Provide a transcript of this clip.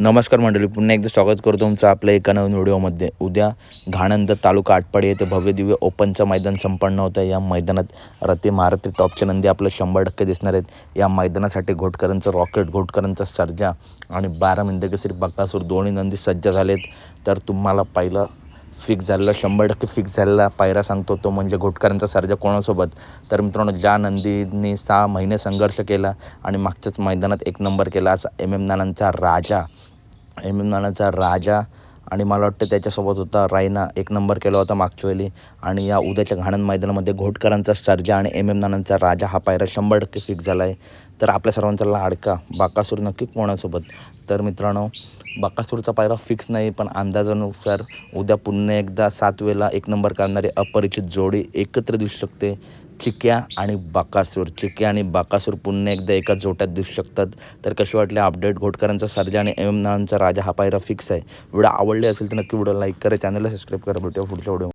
नमस्कार मंडळी पुन्हा एकदा स्वागत करतो तुमचं आपल्या एका नवीन व्हिडिओमध्ये. उद्या घाणंद तालुका आटपाडी येथे भव्य दिव्य ओपनचं मैदान संपन्न होतं. या मैदानात रते महारथी टॉपचे नंदी आपलं शंभर टक्के दिसणार आहेत. या मैदानासाठी घोटकरांचं रॉकेट घोटकरांचा सर्जा आणि बारा मिंदकेसरी बकासूर दोन्ही नंदी सज्ज झालेत. तर तुम्हाला पहिलं फिक्स झालेला शंभर टक्के फिक्स झालेला पायरा सांगतो तो म्हणजे घोटकरांचा सर्जा कोणासोबत. तर मित्रांनो ज्या नंदींनी सहा महिने संघर्ष केला आणि मागच्याच मैदानात एक नंबर केला असा एम एम नानांचा राजा. एम एम नानाचा राजा आणि मला वाटतं त्याच्यासोबत होता रायना. एक नंबर केला होता मागच्या वेळी आणि या उद्याच्या घाणन मैदानामध्ये घोटकरांचा सर्जा आणि एम एम नानांचा राजा हा पायरा शंभर टक्के फिक्स झाला आहे तर आपल्या सर्वांचा लाडका बाकासूर नक्की कोणासोबत? तर मित्रांनो बाकासूरचा पायरा फिक्स नाही पण अंदाजानुसार उद्या पुन्हा एकदा सात वेळेला एक नंबर करणारी अपरिचित जोडी एकत्र दिसू शकते. चिक्या आणि बाकासूर. चिक्या आणि बाकासूर पुन्हा एकदा एका जोट्यात दिसू शकतात. तर कसे वाटले अपडेट? घोटकरांचा सर्जा आणि एम एम राजा हा पायरा फिक्स आहे. व्हिडिओ आवडले असेल तर नक्की व्हिडिओ लाईक करा. चॅनलला सबस्क्राईब करा. भेटूया पुढच्या व्हिडिओ